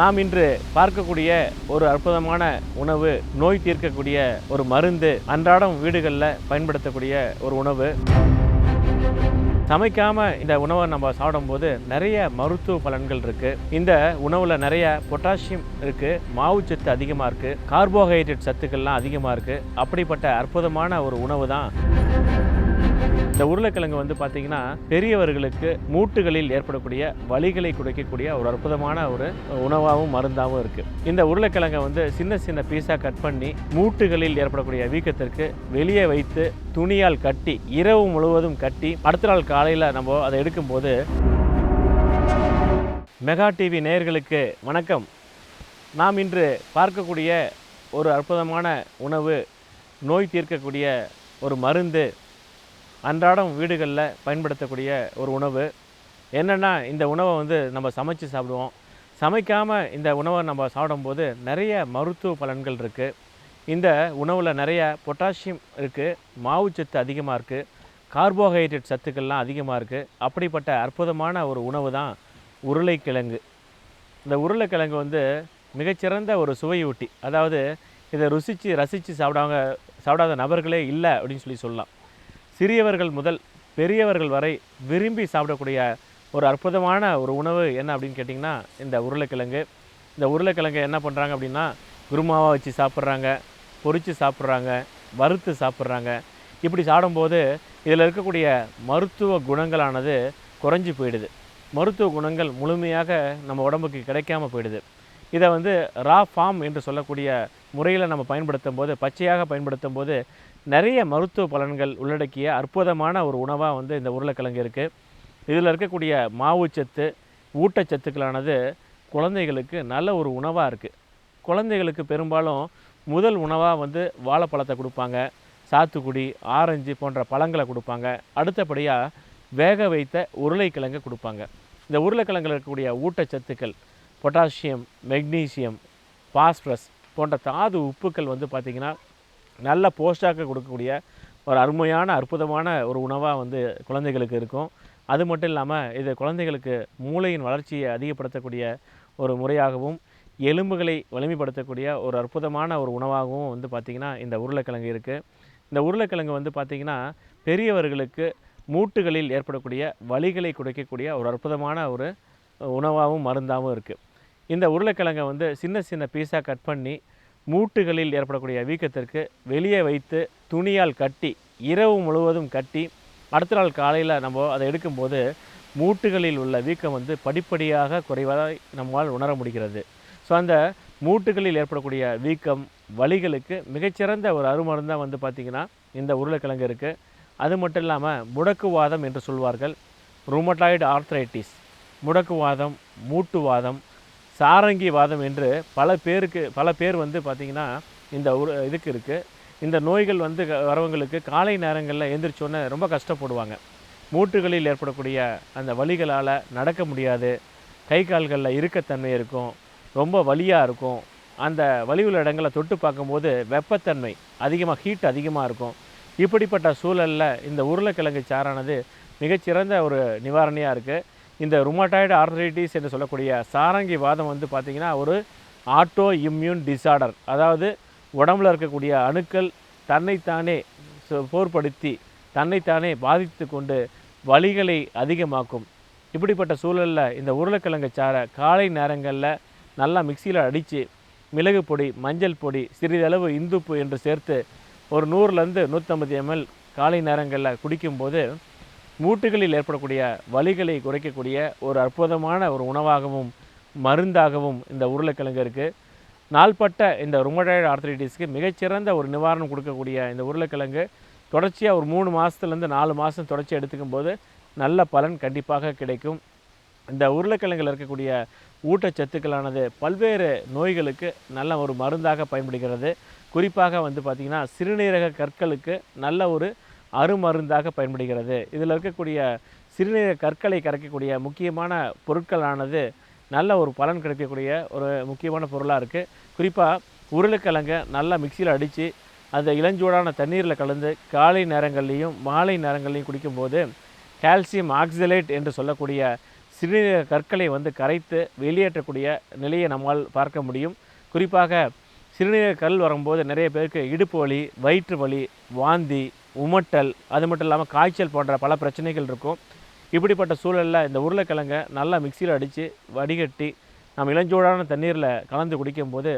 நாம் இன்று பார்க்கக்கூடிய ஒரு அற்புதமான உணவு நோய் தீர்க்கக்கூடிய ஒரு மருந்து அன்றாடம் வீடுகளில் பயன்படுத்தக்கூடிய ஒரு உணவு. சமைக்காம இந்த உணவை நம்ம சாப்பிடும்போது நிறைய மருத்துவ பலன்கள் இருக்கு. இந்த உணவுல நிறைய பொட்டாசியம் இருக்கு மாவுச்சத்து அதிகமா இருக்கு கார்போஹைட்ரேட் சத்துக்கள்லாம் அதிகமா இருக்கு. அப்படிப்பட்ட அற்புதமான ஒரு உணவு தான் இந்த உருளைக்கிழங்கு வந்து பார்த்தீங்கன்னா பெரியவர்களுக்கு மூட்டுகளில் ஏற்படக்கூடிய வலிகளை குறைக்கக்கூடிய ஒரு அற்புதமான ஒரு உணவாகவும் மருந்தாகவும் இருக்குது இந்த உருளைக்கிழங்கை வந்து சின்ன சின்ன பீஸாக கட் பண்ணி மூட்டுகளில் ஏற்படக்கூடிய வீக்கத்திற்கு வெளியே வைத்து துணியால் கட்டி இரவு முழுவதும் கட்டி அடுத்த நாள் காலையில் நம்ம அதை எடுக்கும்போது மெகா டிவி நேயர்களுக்கு வணக்கம். நாம் இன்று பார்க்கக்கூடிய ஒரு அற்புதமான உணவு நோய் தீர்க்கக்கூடிய ஒரு மருந்து அன்றாடம் வீடுகளில் பயன்படுத்தக்கூடிய ஒரு உணவு. என்னென்னா இந்த உணவை வந்து நம்ம சமைச்சு சாப்பிடுவோம். சமைக்காமல் இந்த உணவை நம்ம சாப்பிடும்போது நிறைய மருத்துவ பலன்கள் இருக்குது இந்த உணவில் நிறைய பொட்டாசியம் இருக்குது மாவுச்சத்து அதிகமாக இருக்குது கார்போஹைட்ரேட் சத்துக்கள்லாம் அதிகமாக இருக்குது அப்படிப்பட்ட அற்புதமான ஒரு உணவு தான் உருளைக்கிழங்கு. இந்த உருளைக்கிழங்கு வந்து மிகச்சிறந்த ஒரு சுவையூட்டி அதாவது இதை ருசித்து ரசித்து சாப்பிடாங்க சாப்பிடாத நபர்களே இல்லை அப்படின்னு சொல்லி சொல்லலாம். சிறியவர்கள் முதல் பெரியவர்கள் வரை விரும்பி சாப்பிடக்கூடிய ஒரு அற்புதமான ஒரு உணவு என்ன அப்படின்னு கேட்டிங்கன்னா இந்த உருளைக்கிழங்கு. இந்த உருளைக்கிழங்கு என்ன பண்ணுறாங்க அப்படின்னா குருமாவாக வச்சு சாப்பிட்றாங்க பொரித்து சாப்பிட்றாங்க வறுத்து சாப்பிட்றாங்க. இப்படி சாப்பிடும்போது இதில் இருக்கக்கூடிய மருத்துவ குணங்களானது குறைஞ்சி போயிடுது. மருத்துவ குணங்கள் முழுமையாக நம்ம உடம்புக்கு கிடைக்காம போயிடுது. இதை வந்து ரா ஃபார்ம் என்று சொல்லக்கூடிய முறையில் நம்ம பயன்படுத்தும் போது பச்சையாக பயன்படுத்தும் போது நிறைய மருத்துவ பலன்கள் உள்ளடக்கிய அற்புதமான ஒரு உணவாக வந்து இந்த உருளைக்கிழங்கு இருக்குது இதில் இருக்கக்கூடிய மாவுச்சத்து ஊட்டச்சத்துக்களானது குழந்தைகளுக்கு நல்ல ஒரு உணவாக இருக்குது குழந்தைகளுக்கு பெரும்பாலும் முதல் உணவாக வந்து வாழைப்பழத்தை கொடுப்பாங்க. சாத்துக்குடி ஆரஞ்சு போன்ற பழங்களை கொடுப்பாங்க. அடுத்தபடியாக வேக வைத்த உருளைக்கிழங்கு கொடுப்பாங்க. இந்த உருளைக்கிழங்கில் இருக்கக்கூடிய ஊட்டச்சத்துக்கள் பொட்டாசியம் மெக்னீசியம் பாஸ்பரஸ் போன்ற தாது உப்புக்கள் வந்து பார்த்திங்கன்னா நல்ல போஸ்டாக கொடுக்கக்கூடிய ஒரு அருமையான அற்புதமான ஒரு உணவாக வந்து குழந்தைகளுக்கு இருக்கும். அது மட்டும் இல்லாமல் இது குழந்தைகளுக்கு மூளையின் வளர்ச்சியை அதிகப்படுத்தக்கூடிய ஒரு முறையாகவும் எலும்புகளை வலிமைப்படுத்தக்கூடிய ஒரு அற்புதமான ஒரு உணவாகவும் வந்து பார்த்திங்கன்னா இந்த உருளைக்கிழங்கு இருக்குது இந்த உருளைக்கிழங்கு வந்து பார்த்திங்கன்னா பெரியவர்களுக்கு மூட்டுகளில் ஏற்படக்கூடிய வலிகளை குறைக்கக்கூடிய ஒரு அற்புதமான ஒரு உணவாகவும் மருந்தாகவும் இருக்குது இந்த உருளைக்கிழங்கை வந்து சின்ன சின்ன பீஸாக கட் பண்ணி மூட்டுகளில் ஏற்படக்கூடிய வீக்கத்திற்கு வெளியே வைத்து துணியால் கட்டி இரவு முழுவதும் கட்டி அடுத்த நாள் காலையில் நம்ம அதை எடுக்கும்போது மூட்டுகளில் உள்ள வீக்கம் வந்து படிப்படியாக குறைவதை நம்மால் உணர முடிகிறது. ஸோ அந்த மூட்டுகளில் ஏற்படக்கூடிய வீக்கம் வலிகளுக்கு மிகச்சிறந்த ஒரு அருமருந்தாக வந்து பார்த்திங்கன்னா இந்த உருளைக்கிழங்கு இருக்குது அது மட்டும் இல்லாமல் முடக்குவாதம் என்று சொல்வார்கள். ருமட்டாய்டு ஆர்த்ரைட்டிஸ் முடக்குவாதம் மூட்டுவாதம் சாரங்கி வாதம் என்று பல பேருக்கு பல பேர் வந்து பார்த்திங்கன்னா இந்த ஒரு இதுக்கு இருக்குது இந்த நோய்கள் வந்து வரவங்களுக்கு காலை நேரங்களில் எழுந்திரிச்சோன்னே ரொம்ப கஷ்டப்படுவாங்க. மூட்டுகளில் ஏற்படக்கூடிய அந்த வலிகளால் நடக்க முடியாது. கை கால்களில் இறுக்கத்தன்மை இருக்கும். ரொம்ப வலியாக இருக்கும். அந்த வலி உள்ள இடங்களை தொட்டு பார்க்கும்போது வெப்பத்தன்மை அதிகமாக ஹீட் அதிகமாக இருக்கும். இப்படிப்பட்ட சூழலில் இந்த உருளைக்கிழங்கு சாறானது மிகச்சிறந்த ஒரு நிவாரணியாக இருக்குது இந்த ருமட்டாய்டு ஆர்த்ரைட்டிஸ் என்று சொல்லக்கூடிய சாரங்கி வாதம் வந்து பார்த்திங்கன்னா ஒரு ஆட்டோ இம்யூன் டிசார்டர் அதாவது உடம்புல இருக்கக்கூடிய அணுக்கள் தன்னைத்தானே சு- போர்படுத்தி தன்னைத்தானே பாதித்து கொண்டு வலிகளை அதிகமாக்கும். இப்படிப்பட்ட சூழலில் இந்த உருளைக்கிழங்கு சாறை காலை நேரங்களில் நல்லா மிக்சியில் அடித்து மிளகு பொடி மஞ்சள் பொடி சிறிதளவு இந்துப்பு என்று சேர்த்து ஒரு நூறுலேருந்து நூற்றம்பது எம்எல் காலை நேரங்களில் குடிக்கும்போது மூட்டுகளில் ஏற்படக்கூடிய வலிகளை குறைக்கக்கூடிய ஒரு அற்புதமான ஒரு உணவாகவும் மருந்தாகவும் இந்த உருளைக்கிழங்கு இருக்குது நாள்பட்ட இந்த ருமடாய்டு ஆர்த்ரைட்டிஸ்க்கு மிகச்சிறந்த ஒரு நிவாரணம் கொடுக்கக்கூடிய இந்த உருளைக்கிழங்கு தொடர்ச்சியாக ஒரு மூணு மாதத்துலேருந்து நாலு மாதம் தொடர்ச்சி எடுத்துக்கும் போது நல்ல பலன் கண்டிப்பாக கிடைக்கும். இந்த உருளைக்கிழங்கில் இருக்கக்கூடிய ஊட்டச்சத்துக்களானது பல்வேறு நோய்களுக்கு நல்ல ஒரு மருந்தாக பயன்படுகிறது. குறிப்பாக வந்து பார்த்திங்கன்னா சிறுநீரக கற்களுக்கு நல்ல ஒரு அருமருந்தாக பயன்படுகிறது. இதில் இருக்கக்கூடிய சிறுநீரக கற்களை கரைக்கக்கூடிய முக்கியமான பொருட்களானது நல்ல ஒரு பலன் கிடைக்கக்கூடிய ஒரு முக்கியமான பொருளாக இருக்குது குறிப்பாக உருளைக்கிழங்கை நல்லா மிக்சியில் அடித்து அந்த இளஞ்சூடான தண்ணீரில் கலந்து காலை நேரங்கள்லேயும் மாலை நேரங்கள்லையும் குடிக்கும்போது கால்சியம் ஆக்சலேட் என்று சொல்லக்கூடிய சிறுநீரக கற்களை வந்து கரைத்து வெளியேற்றக்கூடிய நிலையை நம்மால் பார்க்க முடியும். குறிப்பாக சிறுநீரக கல் வரும்போது நிறைய பேருக்கு இடுப்பு வலி வயிற்று வலி வாந்தி உமட்டல் அது மட்டும் இல்லாமல் காய்ச்சல் போன்ற பல பிரச்சனைகள் இருக்கும். இப்படிப்பட்ட சூழலில் இந்த உருளைக்கிழங்கை நல்லா மிக்சியில் அடித்து வடிகட்டி நம்ம இளஞ்சூடான தண்ணீரில் கலந்து குடிக்கும்போது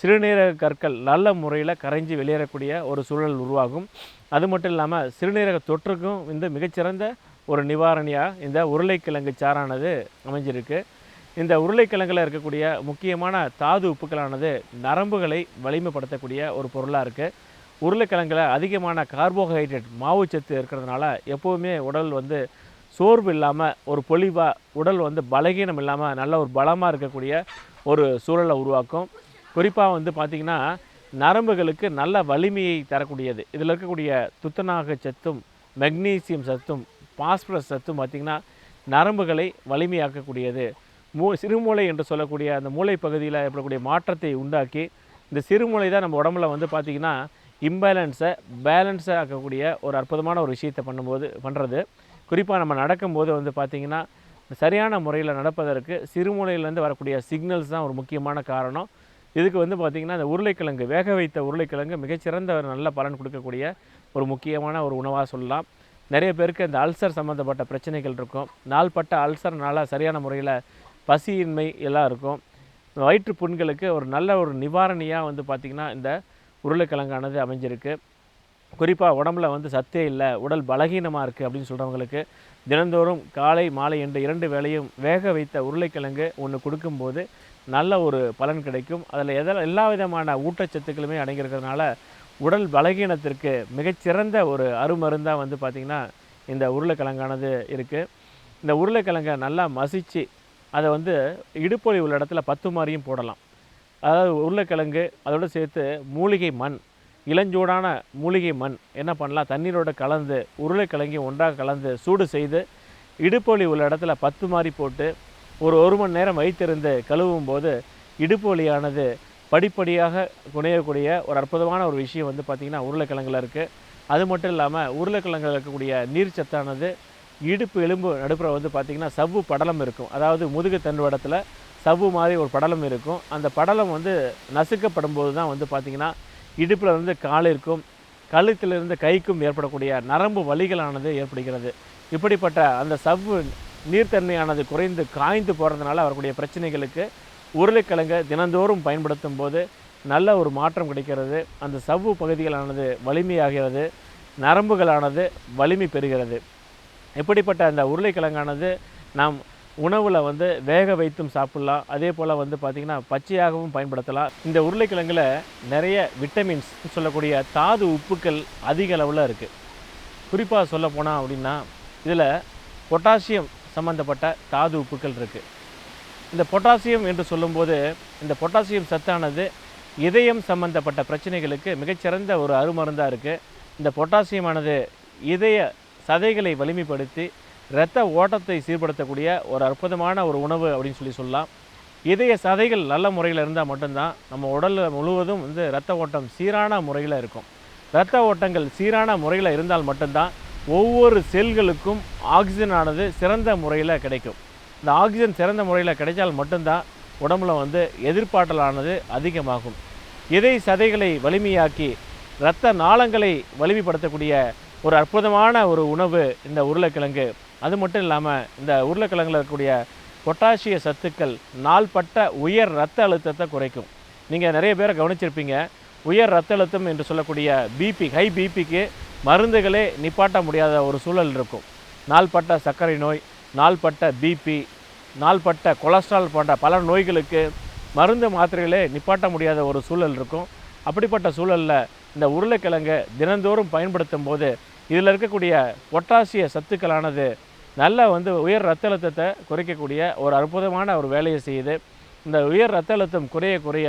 சிறுநீரக கற்கள் நல்ல முறையில் கரைஞ்சி வெளியேறக்கூடிய ஒரு சூழல் உருவாகும். அது மட்டும் இல்லாமல் சிறுநீரக தொற்றுக்கும் இந்த மிகச்சிறந்த ஒரு நிவாரணியாக இந்த உருளைக்கிழங்கு சாறானது அமைஞ்சிருக்கு. இந்த உருளைக்கிழங்கில் இருக்கக்கூடிய முக்கியமான தாது உப்புக்களானது நரம்புகளை வலிமைப்படுத்தக்கூடிய ஒரு பொருளாக இருக்குது உருளைக்கிழங்குல அதிகமான கார்போஹைட்ரேட் மாவுச்சத்து இருக்கிறதுனால எப்போவுமே உடல் வந்து சோர்வு இல்லாமல் ஒரு பொலிவாக உடல் வந்து பலகீனம் இல்லாமல் நல்ல ஒரு பலமாக இருக்கக்கூடிய ஒரு சூழலை உருவாக்கும். குறிப்பாக வந்து பார்த்திங்கன்னா நரம்புகளுக்கு நல்ல வலிமையை தரக்கூடியது. இதில் இருக்கக்கூடிய துத்தநாக சத்தும் மெக்னீசியம் சத்தும் பாஸ்பரஸ் சத்தும் பார்த்திங்கன்னா நரம்புகளை வலிமையாக்கக்கூடியது. மூ சிறுமூளை என்று சொல்லக்கூடிய அந்த மூளை பகுதியில் ஏற்படக்கூடிய மாற்றத்தை உண்டாக்கி இந்த சிறுமூளை தான் நம்ம உடம்புல வந்து பார்த்திங்கன்னா இம்பேலன்ஸை பேலன்ஸை ஆக்கக்கூடிய ஒரு அற்புதமான ஒரு விஷயத்தை பண்ணும்போது பண்ணுறது குறிப்பாக நம்ம நடக்கும்போது வந்து பார்த்திங்கன்னா சரியான முறையில் நடப்பதற்கு சிறுமூளையிலேருந்து வரக்கூடிய சிக்னல்ஸ் தான் ஒரு முக்கியமான காரணம். இதுக்கு வந்து பார்த்திங்கன்னா இந்த உருளைக்கிழங்கு வேக வைத்த உருளைக்கிழங்கு மிகச்சிறந்த ஒரு நல்ல பலன் கொடுக்கக்கூடிய ஒரு முக்கியமான ஒரு உணவாக சொல்லலாம். நிறைய பேருக்கு இந்த அல்சர் சம்மந்தப்பட்ட பிரச்சனைகள் இருக்கும். நாள்பட்ட அல்சர்னால சரியான முறையில் பசியின்மை எல்லாம் இருக்கும். வயிற்று புண்களுக்கு ஒரு நல்ல ஒரு நிவாரணியாக வந்து பார்த்திங்கன்னா இந்த உருளைக்கிழங்கானது அமைஞ்சிருக்கு. குறிப்பாக உடம்புல வந்து சத்தே இல்லை உடல் பலகீனமாக இருக்குது அப்படின்னு சொல்கிறவங்களுக்கு தினந்தோறும் காலை மாலை என்று இரண்டு வேளையும் வேக வைத்த உருளைக்கிழங்கு ஒன்று கொடுக்கும்போது நல்ல ஒரு பலன் கிடைக்கும். அதில் எதில் எல்லா விதமான ஊட்டச்சத்துக்களுமே அடங்கியிருக்கிறதுனால உடல் பலகீனத்திற்கு மிகச்சிறந்த ஒரு அருமருந்தாக வந்து பார்த்திங்கன்னா இந்த உருளைக்கிழங்கானது இருக்குது இந்த உருளைக்கிழங்கை நல்லா மசித்து அதை வந்து இடுப்பொழி உள்ள இடத்துல பத்து மாதிரியும் போடலாம். அதாவது உருளைக்கிழங்கு அதோடு சேர்த்து மூலிகை மண் இளஞ்சூடான மூலிகை மண் என்ன பண்ணலாம்? தண்ணீரோட கலந்து உருளைக்கிழங்கி ஒன்றாக கலந்து சூடு செய்து இடுப்பொலி உள்ள இடத்துல பத்து மாதிரி போட்டு ஒரு ஒரு மணி நேரம் வைத்திருந்து கழுவும் போது இடுப்பு வலியானது படிப்படியாக குணையக்கூடிய ஒரு அற்புதமான ஒரு விஷயம் வந்து பார்த்திங்கன்னா உருளைக்கிழங்குல இருக்குது அது மட்டும் இல்லாமல் உருளைக்கிழங்குல இருக்கக்கூடிய நீர் சத்தானது இடுப்பு எலும்பு நடுப்புற வந்து பார்த்திங்கன்னா சவ்வு படலம் இருக்கும். அதாவது முதுகு தண்டுவடத்தில் சவ்வு மாதிரி ஒரு படலம் இருக்கும். அந்த படலம் வந்து நசுக்கப்படும் போது தான் வந்து பார்த்திங்கன்னா இடுப்பில் இருந்து காலிற்கும் கழுத்திலிருந்து கைக்கும் ஏற்படக்கூடிய நரம்பு வலிகளானது ஏற்படுகிறது. இப்படிப்பட்ட அந்த சவ்வு நீர்த்தன்மையானது குறைந்து காய்ந்து போகிறதுனால வரக்கூடிய பிரச்சனைகளுக்கு உருளைக்கிழங்கை தினந்தோறும் பயன்படுத்தும் போது நல்ல ஒரு மாற்றம் கிடைக்கிறது. அந்த சவ்வு பகுதிகளானது வலிமையாகிறது. நரம்புகளானது வலிமை பெறுகிறது. இப்படிப்பட்ட அந்த உருளைக்கிழங்கானது நாம் உணவில் வந்து வேக வைத்தும் சாப்பிட்லாம். அதே போல் வந்து பார்த்திங்கன்னா பச்சையாகவும் பயன்படுத்தலாம். இந்த உருளைக்கிழங்குல நிறைய விட்டமின்ஸ் சொல்லக்கூடிய தாது உப்புக்கள் அதிக அளவில் இருக்குது குறிப்பாக சொல்ல போனால் அப்படின்னா இதில் பொட்டாசியம் சம்மந்தப்பட்ட தாது உப்புக்கள் இருக்குது இந்த பொட்டாசியம் என்று சொல்லும்போது இந்த பொட்டாசியம் சத்தானது இதயம் சம்பந்தப்பட்ட பிரச்சனைகளுக்கு மிகச்சிறந்த ஒரு அருமருந்தாக இருக்குது இந்த பொட்டாசியமானது இதய சதைகளை வலிமைப்படுத்தி இரத்த ஓட்டத்தை சீர்படுத்தக்கூடிய ஒரு அற்புதமான ஒரு உணவு அப்படின்னு சொல்லி சொல்லலாம். இதய சதைகள் நல்ல முறையில் இருந்தால் மட்டும்தான் நம்ம உடல் முழுவதும் வந்து இரத்த ஓட்டம் சீரான முறையில் இருக்கும். இரத்த ஓட்டங்கள் சீரான முறையில் இருந்தால் மட்டும்தான் ஒவ்வொரு செல்களுக்கும் ஆக்சிஜன் ஆனது சிறந்த முறையில் கிடைக்கும். இந்த ஆக்சிஜன் சிறந்த முறையில் கிடைச்சால் மட்டும்தான் உடம்புல வந்து எதிர்ப்பாற்றலானது அதிகமாகும். இதய சதைகளை வலிமையாக்கி இரத்த நாளங்களை வலிமைப்படுத்தக்கூடிய ஒரு அற்புதமான ஒரு உணவு இந்த உருளைக்கிழங்கு. அது மட்டும் இல்லாமல் இந்த உருளைக்கிழங்குல இருக்கக்கூடிய பொட்டாசிய சத்துக்கள் நாள்பட்ட உயர் ரத்த அழுத்தத்தை குறைக்கும். நீங்கள் நிறைய பேரை கவனிச்சிருப்பீங்க. உயர் ரத்த அழுத்தம் என்று சொல்லக்கூடிய பிபி ஹை பிபிக்கு மருந்துகளே நிப்பாட்ட முடியாத ஒரு சூழல் இருக்கும். நாள்பட்ட சர்க்கரை நோய் நாள்பட்ட பிபி நாள்பட்ட கொலஸ்ட்ரால் போன்ற பல நோய்களுக்கு மருந்து மாத்திரைகளே நிப்பாட்ட முடியாத ஒரு சூழல் இருக்கும். அப்படிப்பட்ட சூழலில் இந்த உருளைக்கிழங்கை தினந்தோறும் பயன்படுத்தும் போது இதில் இருக்கக்கூடிய பொட்டாசிய சத்துக்களானது நல்ல வந்து உயர் ரத்த அழுத்தத்தை குறைக்கக்கூடிய ஒரு அற்புதமான ஒரு வேலையை செய்யுது. இந்த உயர் ரத்த அழுத்தம் குறைய குறைய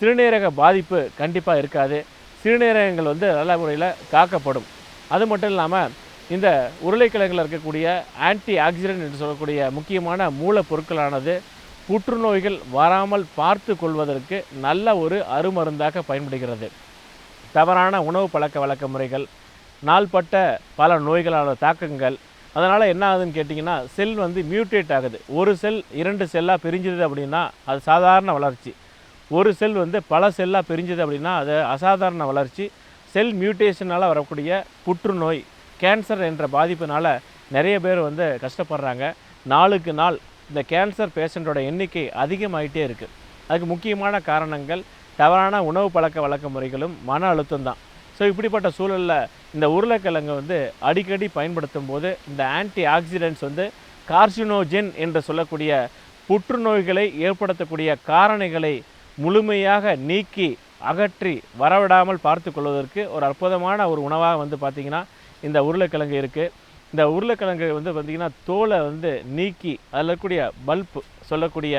சிறுநீரக பாதிப்பு கண்டிப்பாக இருக்காது. சிறுநீரகங்கள் வந்து நல்ல முறையில் காக்கப்படும். அது மட்டும் இல்லாமல் இந்த உருளைக்கிழங்கில் இருக்கக்கூடிய ஆன்டி ஆக்சிடென்ட் என்று சொல்லக்கூடிய முக்கியமான மூலப்பொருட்களானது புற்றுநோய்கள் வராமல் பார்த்து கொள்வதற்கு நல்ல ஒரு அருமருந்தாக பயன்படுகிறது. தவறான உணவு பழக்க வழக்க முறைகள் நாள்பட்ட பல நோய்களான தாக்கங்கள். அதனால் என்ன ஆகுதுன்னு கேட்டிங்கன்னா செல் வந்து மியூட்டேட் ஆகுது. ஒரு செல் இரண்டு செல்லாக பிரிஞ்சுது அப்படின்னா அது சாதாரண வளர்ச்சி. ஒரு செல் வந்து பல செல்லாக பிரிஞ்சுது அப்படின்னா அது அசாதாரண வளர்ச்சி. செல் மியூட்டேஷனால் வரக்கூடிய புற்றுநோய் கேன்சர் என்ற பாதிப்பினால் நிறைய பேர் வந்து கஷ்டப்படுறாங்க. நாளுக்கு நாள் இந்த கேன்சர் பேஷண்ட்டோட எண்ணிக்கை அதிகமாகிட்டே இருக்குது அதுக்கு முக்கியமான காரணங்கள் தவறான உணவு பழக்க வழக்க முறைகளும் மன அழுத்தம் தான். ஸோ இப்படிப்பட்ட சூழலில் இந்த உருளைக்கிழங்கு வந்து அடிக்கடி பயன்படுத்தும் போது இந்த ஆன்டி ஆக்சிடென்ட்ஸ் வந்து கார்சினோஜென் என்று சொல்லக்கூடிய புற்றுநோய்களை ஏற்படுத்தக்கூடிய காரணிகளை முழுமையாக நீக்கி அகற்றி வரவிடாமல் பார்த்து கொள்வதற்கு ஒரு அற்புதமான ஒரு உணவாக வந்து பார்த்திங்கன்னா இந்த உருளைக்கிழங்கு இருக்குது இந்த உருளைக்கிழங்கு வந்து பார்த்திங்கன்னா தோலை வந்து நீக்கி அதில் இருக்கக்கூடிய பல்ப் சொல்லக்கூடிய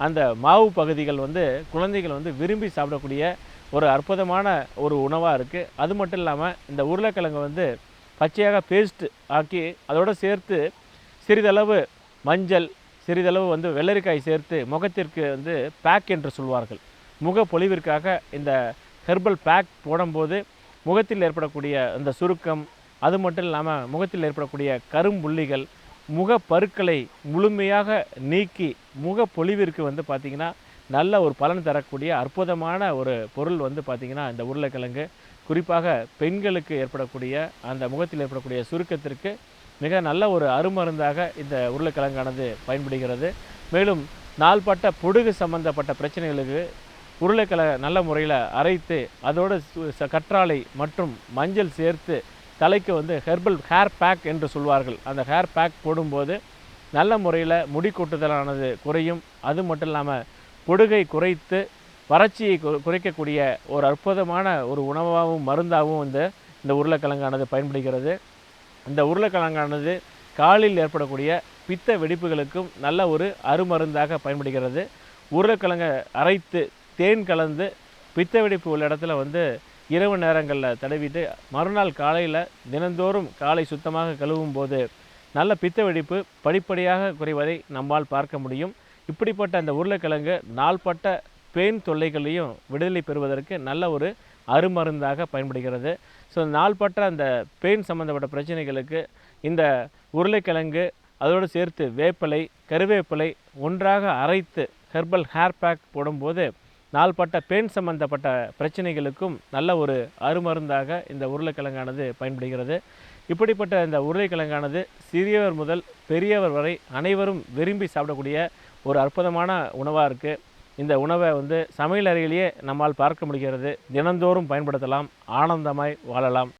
அந்த மாவு பகுதிகள் வந்து குழந்தைகள் வந்து விரும்பி சாப்பிடக்கூடிய ஒரு அற்புதமான ஒரு உணவாக இருக்குது அது மட்டும் இல்லாமல் இந்த உருளைக்கிழங்கு வந்து பச்சையாக பேஸ்ட் ஆக்கி அதோடு சேர்த்து சிறிதளவு மஞ்சள் சிறிதளவு வந்து வெள்ளரிக்காய் சேர்த்து முகத்திற்கு வந்து பேக் என்று சொல்வார்கள். முக பொலிவிற்காக இந்த ஹெர்பல் பேக் போடும்போது முகத்தில் ஏற்படக்கூடிய அந்த சுருக்கம் அது மட்டும் இல்லாமல் முகத்தில் ஏற்படக்கூடிய கரும்புள்ளிகள் முக பருக்களை முழுமையாக நீக்கி முக பொலிவிற்கு வந்து பார்த்திங்கன்னா நல்ல ஒரு பலன் தரக்கூடிய அற்புதமான ஒரு பொருள் வந்து பார்த்திங்கன்னா இந்த உருளைக்கிழங்கு. குறிப்பாக பெண்களுக்கு ஏற்படக்கூடிய அந்த முகத்தில் ஏற்படக்கூடிய சுருக்கத்திற்கு மிக நல்ல ஒரு அருமருந்தாக இந்த உருளைக்கிழங்கானது பயன்படுகிறது. மேலும் நாள்பட்ட பொடுகு சம்பந்தப்பட்ட பிரச்சனைகளுக்கு உருளைக்கிழங்கு நல்ல முறையில் அரைத்து அதோடு கற்றாழை மற்றும் மஞ்சள் சேர்த்து தலைக்கு வந்து ஹெர்பல் ஹேர் பேக் என்று சொல்வார்கள். அந்த ஹேர் பேக் போடும்போது நல்ல முறையில் முடி கொட்டுதலானது குறையும். அது மட்டும் இல்லாமல் பொடுகை குறைத்து வறட்சியை குறைக்கக்கூடிய ஒரு அற்புதமான ஒரு உணவாகவும் மருந்தாகவும் இந்த இந்த உருளைக்கிழங்கானது பயன்படுகிறது. இந்த உருளைக்கிழங்கானது காலில் ஏற்படக்கூடிய பித்த வெடிப்புகளுக்கும் நல்ல ஒரு அருமருந்தாக பயன்படுகிறது. உருளைக்கிழங்கை அரைத்து தேன் கலந்து பித்த வெடிப்பு உள்ள இடத்துல வந்து இரவு நேரங்களில் தடவிட்டு மறுநாள் காலையில் தினந்தோறும் காலை சுத்தமாக கழுவும் போது நல்ல பித்த வெடிப்பு படிப்படியாக குறைவதை நம்மால் பார்க்க முடியும். இப்படிப்பட்ட அந்த உருளைக்கிழங்கு நாள்பட்ட பெயின் தொல்லைகளையும் விடுதலை பெறுவதற்கு நல்ல ஒரு அருமருந்தாக பயன்படுகிறது. ஸோ நாள்பட்ட அந்த பெயின் சம்மந்தப்பட்ட பிரச்சனைகளுக்கு இந்த உருளைக்கிழங்கு அதோடு சேர்த்து வேப்பிலை கருவேப்பிலை ஒன்றாக அரைத்து ஹெர்பல் ஹேர் பேக் போடும்போது நாள்பட்ட பெயின் சம்பந்தப்பட்ட பிரச்சனைகளுக்கும் நல்ல ஒரு அருமருந்தாக இந்த உருளைக்கிழங்கானது பயன்படுகிறது. இப்படிப்பட்ட இந்த உருளைக்கிழங்கானது சிறியவர் முதல் பெரியவர் வரை அனைவரும் விரும்பி சாப்பிடக்கூடிய ஒரு அற்புதமான உணவாக இருக்குது இந்த உணவை வந்து சமையல் அறையிலேயே நம்மால் பார்க்க முடிகிறது. தினந்தோறும் பயன்படுத்தலாம். ஆனந்தமாய் வாழலாம்.